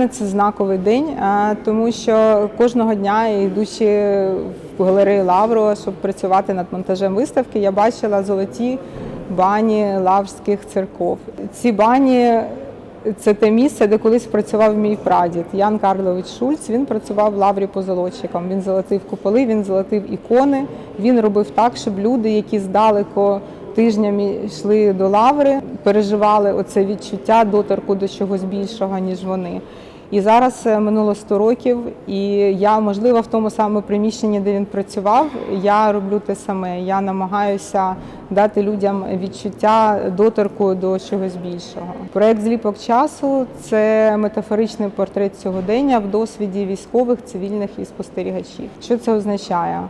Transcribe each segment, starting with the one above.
мене це знаковий день, тому що кожного дня, йдучи в галерею Лавру, щоб працювати над монтажем виставки, я бачила золоті бані лаврських церков. Ці бані це те місце, де колись працював мій прадід Ян Карлович Шульц. Він працював в лаврі позолотчиком. Він золотив куполи, він золотив ікони. Він робив так, щоб люди, які здалеку тижнями йшли до лаври, переживали оце відчуття доторку до чогось більшого, ніж вони. І зараз е, минуло 100 років, і я, можливо, в тому самому приміщенні, де він працював, я роблю те саме. Я намагаюся дати людям відчуття доторку до чогось більшого. Проект зліпок часу це метафоричний портрет сьогодення в досвіді військових, цивільних і спостерігачів. Що це означає?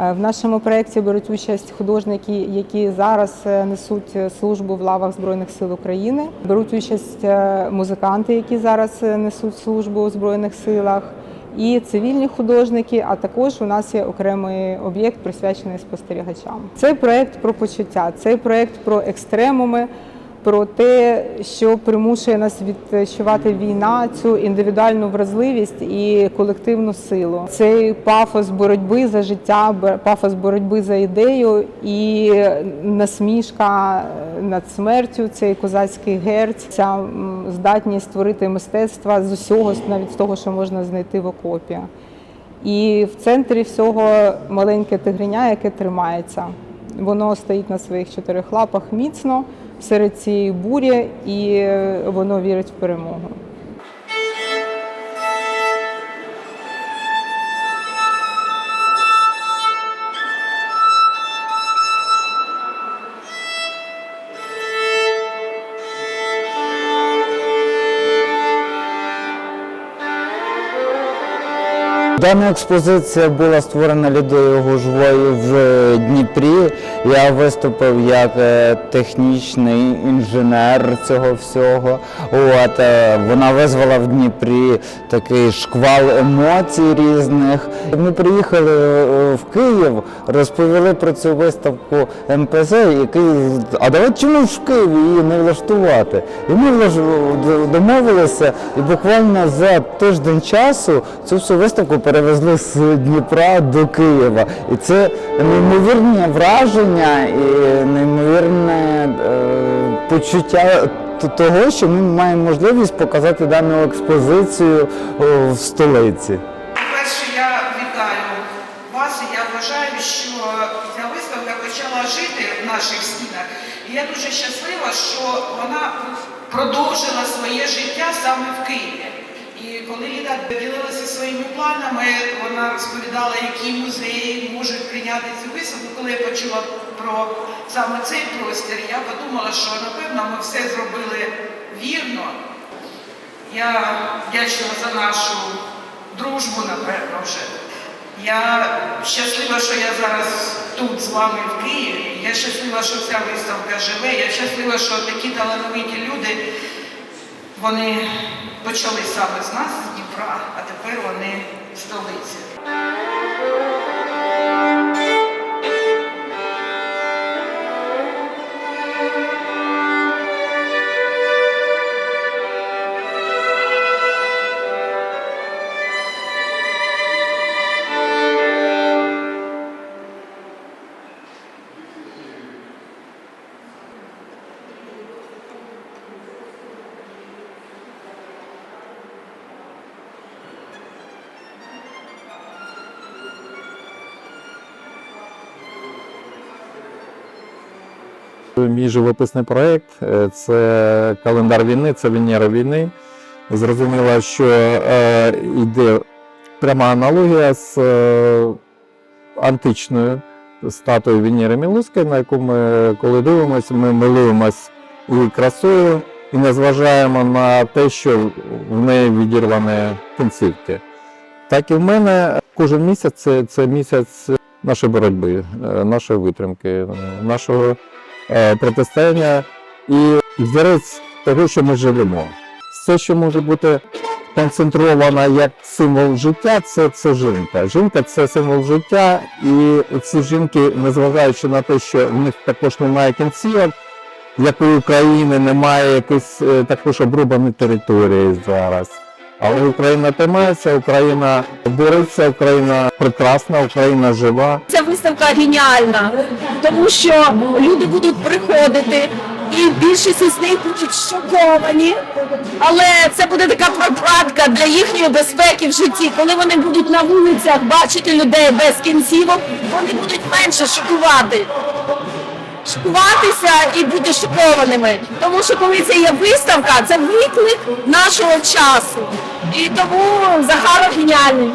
Е, В нашому проєкті беруть участь художники, які зараз е, несуть службу в лавах Збройних сил України. Беруть участь е, музиканти, які зараз е, несуть службу у Збройних силах, і цивільні художники. А також у нас є окремий об'єкт присвячений спостерігачам. Цей проєкт про почуття, цей проєкт про екстремуми. Про те, що примушує нас відчувати війна, цю індивідуальну вразливість і колективну силу. Цей пафос боротьби за життя, пафос боротьби за ідею і насмішка над смертю, цей козацький герць, ця здатність створити мистецтва з усього, навіть з того, що можна знайти в окопі. І в центрі всього маленьке тигриня, яке тримається. Воно стоїть на своїх чотирьох лапах міцно серед цієї бурі, і е, воно вірить в перемогу. Дана експозиція була створена Лідою Гужвою в Дніпрі. Я виступив як е, технічний інженер цього всього. От, е, вона визвала в Дніпрі такий шквал емоцій різних. Ми приїхали е, в Київ, розповіли про цю виставку МПЗ, який а давайте чому ж в Києві її не влаштувати? І ми домовилися, і буквально за тиждень часу цю всю виставку перевезли з Дніпра до Києва. І це неймовірне враження і неймовірне е, почуття того, що ми маємо можливість показати дану експозицію в столиці. Перше, я вітаю вас я вважаю, що ця виставка почала жити в наших стінах. І я дуже щаслива, що вона продовжила своє життя саме в Києві. І коли Ліда ділилася своїми планами, вона розповідала, які музеї можуть прийняти цю виставку. Коли я почула про саме цей простір, я подумала, що напевно ми все зробили вірно. Я вдячна за нашу дружбу, напевно, вже. Я щаслива, що я зараз тут з вами в Києві. Я щаслива, що ця виставка живе. Я щаслива, що такі талановиті люди вони почали саме з нас, з Дніпра, а тепер вони в столиці. Мій живописний проєкт е, це календар війни, це Венера війни. Зрозуміло, що е, йде пряма аналогія з е, античною статуєю Венери Мілуської, на яку ми, коли дивимося, ми милуємось і красою, і не зважаємо на те, що в неї відірвані кінцівки. Так і в мене кожен місяць це, це місяць нашої боротьби, е, нашої витримки, нашого протистояння і взірець того, що ми живемо. Все, що може бути концентровано як символ життя, це, це жінка. Жінка це символ життя, і ці жінки, незважаючи на те, що в них також немає кінцівок, як у України немає якоїсь е, також обрубаної території зараз. Але Україна тримається, Україна бореться, Україна прекрасна, Україна жива. Ця виставка геніальна, тому що люди будуть приходити, і більшість із них будуть шоковані. Але це буде така прокладка для їхньої безпеки в житті. Коли вони будуть на вулицях бачити людей без кінцівок, вони будуть менше шокувати. Шокуватися і бути шокованими. Тому що коли це є виставка, це виклик нашого часу. І тому Захаров геніальний.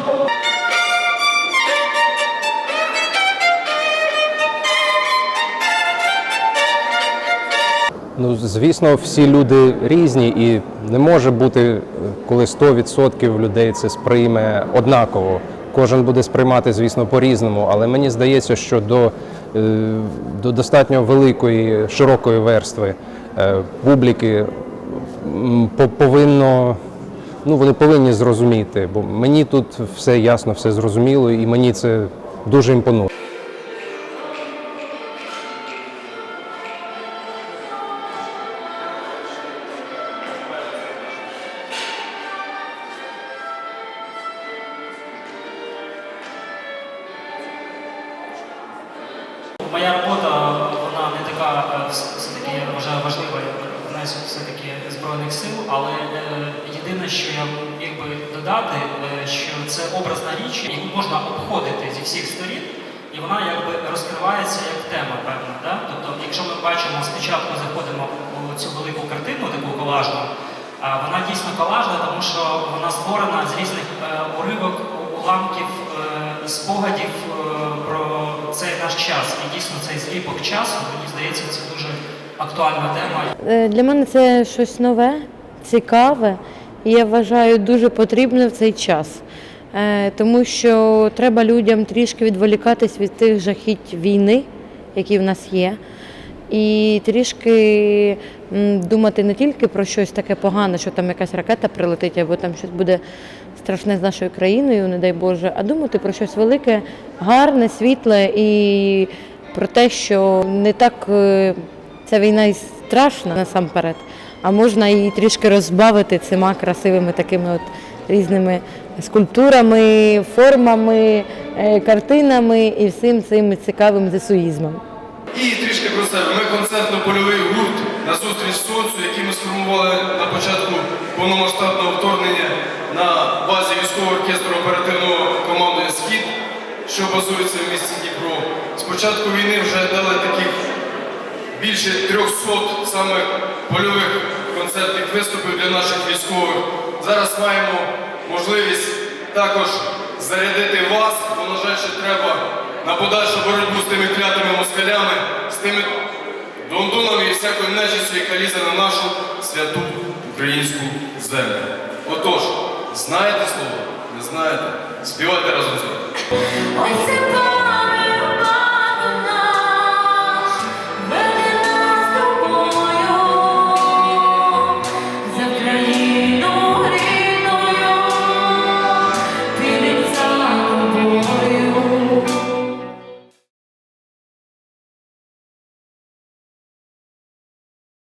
Ну, звісно, всі люди різні, і не може бути, е, коли 100% людей це сприйме однаково. Кожен буде сприймати, звісно, по-різному, але мені здається, що до, е, до достатньо великої, широкої верстви е, публіки по- повинно, ну, вони повинні зрозуміти, бо мені тут все ясно, все зрозуміло, і мені це дуже імпонує. Збройних сил, але е, єдине, що я міг би додати, е, що це образна річ, яку можна обходити зі всіх сторін, і вона якби розкривається як тема певна. Да? Тобто, якщо ми бачимо, спочатку заходимо у цю велику картину, таку колажну, вона дійсно колажна, тому що вона створена з різних е, уривок, уламків, е, спогадів про цей наш час. І дійсно цей зліпок часу, мені здається, це дуже актуальна тема. Е, Для мене це щось нове, цікаве, і я вважаю дуже потрібне в цей час. Е, Тому що треба людям трішки відволікатись від тих жахіть війни, які в нас є, і трішки думати не тільки про щось таке погане, що там якась ракета прилетить, або там щось буде страшне з нашою країною, не дай Боже, а думати про щось велике, гарне, світле і про те, що не так е, ця війна і страшна насамперед, а можна її трішки розбавити цими красивими такими от різними скульптурами, формами, е, картинами і всім цим цікавим зесуїзмом. І трішки про себе. Ми концертно-польовий гурт на зустріч сонцю, який ми сформували на початку повномасштабного вторгнення на базі військового оркестру оперативного командування Схід, що базується в місті Дніпро. З початку війни вже дали таких більше 300 саме польових концертних виступів для наших військових. Зараз маємо можливість також зарядити вас, бо, на жаль, ще треба на подальшу боротьбу з тими клятими москалями, з тими дондонами і всякою нечистю, яка лізе на нашу святу українську землю. Отож, знаєте слово? Не знаєте? Співайте